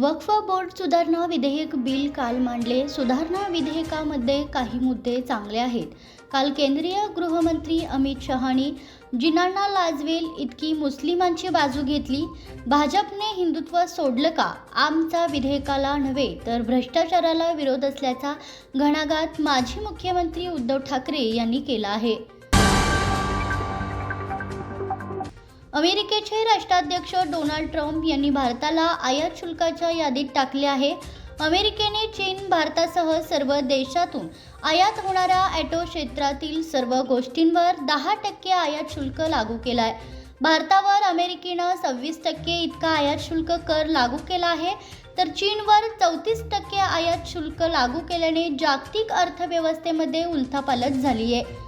वक्फ board सुधारणा विधेयक bill काल मांडले. सुधारणा विधेयकामध्ये काही मुद्दे चांगले आहेत. काल केंद्रीय गृहमंत्री अमित शहानी जिनांना लाजवेल इतकी मुस्लिमांची बाजू घेतली. भाजपने हिंदुत्व सोडलं का? आमचा विधेयकाला नव्हे तर भ्रष्टाचाराला विरोध असल्याचा घणाघात माजी मुख्यमंत्री उद्धव ठाकरे यांनी केला आहे. अमेरिकेचे राष्ट्राध्यक्ष डोनाल्ड ट्रम्प यांनी भारताला आयात शुल्काच्या यादीत टाकले आहे. अमेरिकेने चीन भारतासह सर्व देशातून आयात होणाऱ्या ॲटो क्षेत्रातील सर्व गोष्टींवर दहा टक्के आयात शुल्क लागू केला आहे भारतावर अमेरिकेनं सव्वीस टक्के इतका आयात शुल्क कर लागू केला आहे. तर चीनवर चौतीस टक्के आयात शुल्क लागू केल्याने जागतिक अर्थव्यवस्थेमध्ये उलथापालट झाली आहे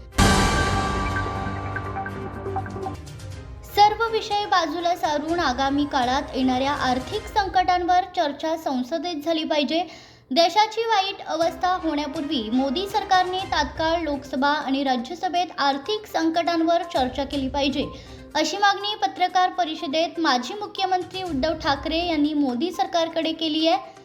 विषय बाजूला सारून आगामी काळात येणाऱ्या आर्थिक संकटांवर चर्चा संसदेत झाली पाहिजे. देशाची वाईट अवस्था होण्यापूर्वी मोदी सरकारने तात्काळ लोकसभा आणि राज्यसभेत आर्थिक संकटांवर चर्चा केली पाहिजे. अशी मागणी पत्रकार परिषदेत माजी मुख्यमंत्री उद्धव ठाकरे यांनी मोदी सरकारकडे केली आहे.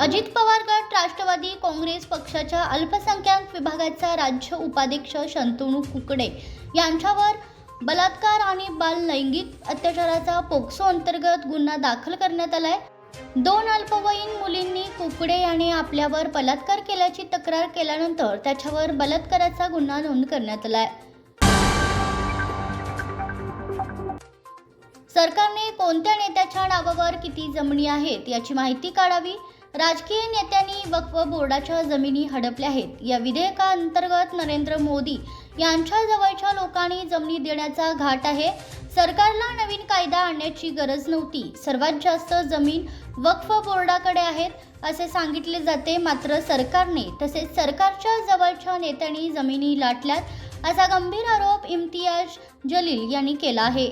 अजित पवार गट राष्ट्रवादी काँग्रेस पक्षाच्या अल्पसंख्याक विभागाचा राज्य उपाध्यक्ष शंतनू कुकडे यांच्यावर बलात्कार आणि बाल लैंगिक अत्याचाराचा पोक्सो अंतर्गत गुन्हा दाखल करण्यात आलाय. दोन अल्पवयीन मुलींनी कुकडे याने आपल्यावर बलात्कार केल्याची तक्रार केल्यानंतर त्याच्यावर बलात्काराचा गुन्हा नोंद करण्यात आलाय. सरकारने कोणत्या नेत्याच्या नावावर किती जमिनी आहेत याची माहिती काढावी? राजकीय नेत्यांनी वक्फ बोर्डाच्या जमिनी हडपल्या आहेत. या विधेयकाअंतर्गत नरेंद्र मोदी यांच्या जवळच्या लोकांनी जमिनी देण्याचा घाट आहे. सरकारला नवीन कायदा आणण्याची गरज नव्हती. सर्वात जास्त जमीन वक्फ बोर्डाकडे आहेत असे सांगितले जाते. मात्र सरकारने तसेच सरकारच्या जवळच्या नेत्यांनी जमिनी लाटल्यात असा गंभीर आरोप इम्तियाज जलील यांनी केला आहे.